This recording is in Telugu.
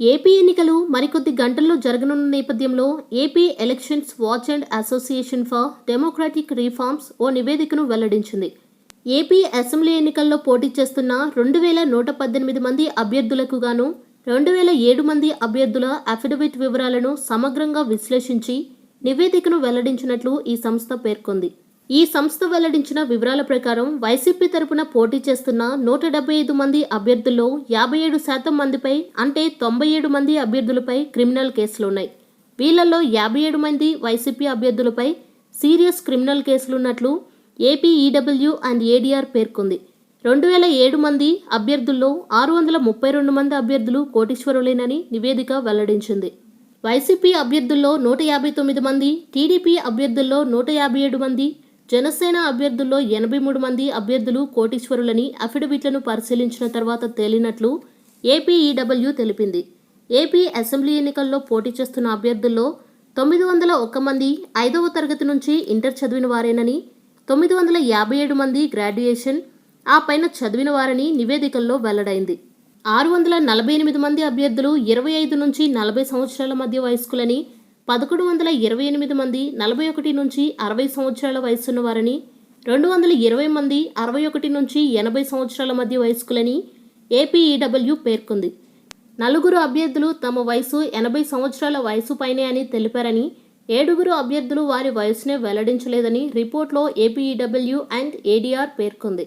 ఏపీ ఎన్నికలు మరికొద్ది గంటల్లో జరగనున్న నేపథ్యంలో AP elections watch and association for democratic reforms ఓ నివేదికను వెల్లడించింది. ఏపీ అసెంబ్లీ ఎన్నికల్లో పోటీ చేస్తున్న రెండు వేల నూట పద్దెనిమిది మంది అభ్యర్థులకు గాను రెండు వేల ఏడు మంది అభ్యర్థుల అఫిడవిట్ వివరాలను సమగ్రంగా విశ్లేషించి నివేదికను వెల్లడించినట్లు ఈ సంస్థ పేర్కొంది. ఈ సంస్థ వెల్లడించిన వివరాల ప్రకారం వైసీపీ తరపున పోటీ చేస్తున్న నూట డెబ్బై ఐదు మంది అభ్యర్థుల్లో యాభై ఏడు శాతం మందిపై అంటే తొంభై ఏడు మంది అభ్యర్థులపై క్రిమినల్ కేసులున్నాయి. వీళ్ళలో యాభై ఏడు మంది వైసీపీ అభ్యర్థులపై సీరియస్ క్రిమినల్ కేసులున్నట్లు ఏపీ ఈడబ్ల్యూ అండ్ ఏడీఆర్ పేర్కొంది. రెండు వేల ఏడు మంది అభ్యర్థుల్లో ఆరు వందల ముప్పై రెండు మంది అభ్యర్థులు కోటీశ్వరులేనని నివేదిక వెల్లడించింది. వైసీపీ అభ్యర్థుల్లో నూట యాభై తొమ్మిది మంది టీడీపీ అభ్యర్థుల్లో నూట యాభై ఏడు మంది జనసేన అభ్యర్థుల్లో ఎనభై మూడు మంది అభ్యర్థులు కోటీశ్వరులని అఫిడవిట్లను పరిశీలించిన తర్వాత తేలినట్లు ఏపీఈడబ్ల్యూ తెలిపింది. ఏపీ అసెంబ్లీ ఎన్నికల్లో పోటీ చేస్తున్న అభ్యర్థుల్లో తొమ్మిది వందల ఒక్క మంది ఐదవ తరగతి నుంచి ఇంటర్ చదివిన వారేనని తొమ్మిది వందల యాభై ఏడు మంది గ్రాడ్యుయేషన్ ఆ పైన చదివిన వారని నివేదికల్లో వెల్లడైంది. ఆరు వందల నలభై ఎనిమిది మంది అభ్యర్థులు ఇరవై ఐదు నుంచి నలభై సంవత్సరాల మధ్య వయస్కులని పదకొండు వందల ఇరవై ఎనిమిది మంది నలభై ఒకటి నుంచి అరవై సంవత్సరాల వయసున్న వారని రెండు వందల ఇరవై మంది అరవై ఒకటి నుంచి ఎనభై సంవత్సరాల మధ్య వయస్కులని ఏపీఈడబ్ల్యూ పేర్కొంది. నలుగురు అభ్యర్థులు తమ వయసు ఎనభై సంవత్సరాల వయసు పైనే అని తెలిపారని ఏడుగురు అభ్యర్థులు వారి వయసునే వెల్లడించలేదని రిపోర్ట్లో ఏపీఈడబ్ల్యూ అండ్ ఏడీఆర్ పేర్కొంది.